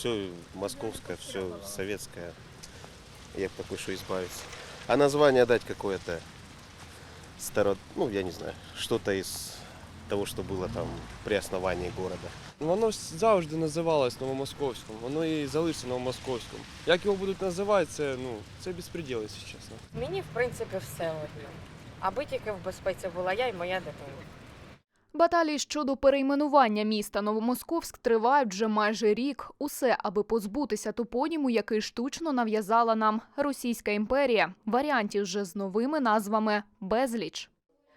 все московское, все советское. Я что избавиться. А название дать какое-то старо... Ну, я не знаю, что-то из того, что было там при основании города. Воно ж завжди називалось Новомосковським, воно і залишиться Новомосковським. Як його будуть називати, це, ну, це безпреділ, якщо чесно. Мені, в принципі, все одно. Аби тільки в безпеці була я і моя дитина. Баталії щодо перейменування міста Новомосковськ тривають вже майже рік. Усе, аби позбутися топоніму, який штучно нав'язала нам Російська імперія. Варіантів же з новими назвами безліч.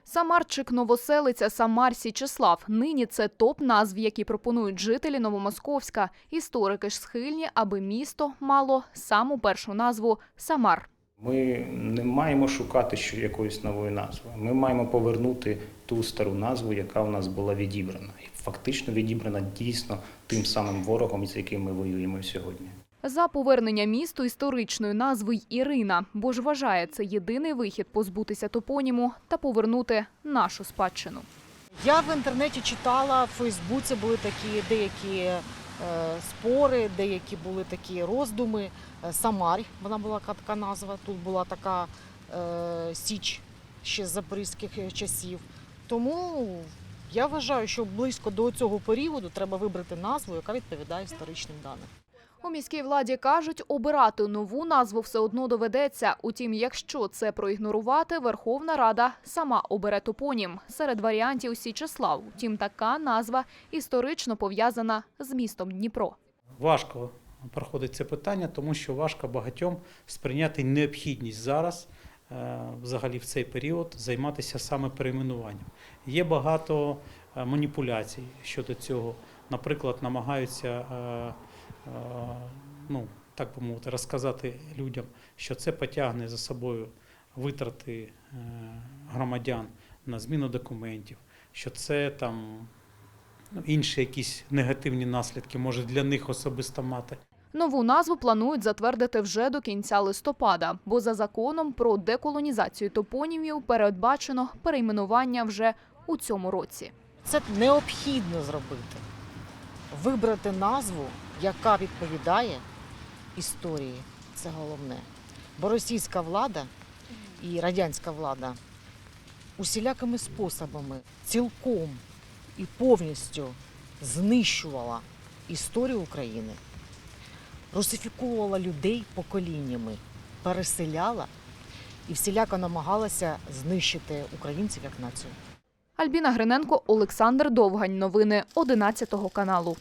Самарчик, Новоселиця, Самар, Січеслав. Нині це топ назв, які пропонують жителі Новомосковська. Історики ж схильні, аби місто мало саму першу назву Самар. Ми не маємо шукати що якоїсь нової назви. Ми маємо повернути ту стару назву, яка в нас була відібрана, і фактично відібрана дійсно тим самим ворогом, з яким ми воюємо сьогодні. За повернення місту історичної назви й Ірина, бо ж вважає це єдиний вихід позбутися топоніму та повернути нашу спадщину. Я в інтернеті читала, в Фейсбуці були такі деякі спори, деякі були такі роздуми. Е, Самарь, вона була така назва. Тут була така е, січ ще з запорізьких часів. Тому я вважаю, що близько до цього періоду треба вибрати назву, яка відповідає історичним даним. У міській владі кажуть, обирати нову назву все одно доведеться. Утім, якщо це проігнорувати, Верховна Рада сама обере топонім. Серед варіантів Січеслав. Утім, така назва історично пов'язана з містом Дніпро. Важко проходить це питання, тому що важко багатьом сприйняти необхідність зараз, е, взагалі в цей період, займатися саме перейменуванням. Є багато е, маніпуляцій щодо цього. Наприклад, намагаються, е, ну, так би мовити, розказати людям, що це потягне за собою витрати е, громадян на зміну документів, що це там ну, інші якісь негативні наслідки може для них особисто мати. Нову назву планують затвердити вже до кінця листопада, бо за законом про деколонізацію топонімів передбачено перейменування вже у цьому році. Це необхідно зробити. Вибрати назву, яка відповідає історії. Це головне. Бо російська влада і радянська влада усілякими способами цілком і повністю знищувала історію України, русифіковувала людей поколіннями, переселяла і всіляко намагалася знищити українців як націю. Альбіна Гриненко, Олександр Довгань. Новини 11 каналу.